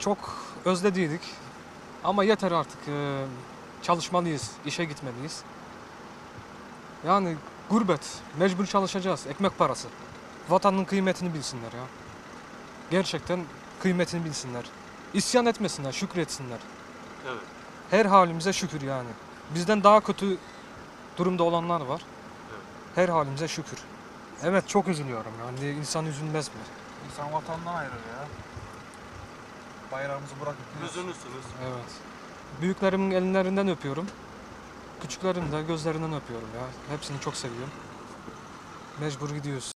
çok özlediydik. Ama yeter artık. e, çalışmalıyız, işe gitmeliyiz. Yani gurbet, mecbur çalışacağız, ekmek parası. Vatanın kıymetini bilsinler ya. Gerçekten kıymetini bilsinler. İsyan etmesinler, şükretsinler. Evet. Her halimize şükür yani. Bizden daha kötü durumda olanlar var. Evet. Her halimize şükür. Evet çok üzülüyorum yani insan üzülmez mi? İnsan vatandan ayrılır ya. Bayrağımızı bırakıp gidiyoruz. Evet. Büyüklerimin ellerinden öpüyorum. Küçüklerin de gözlerinden öpüyorum ya. Hepsini çok seviyorum. Mecbur gidiyoruz.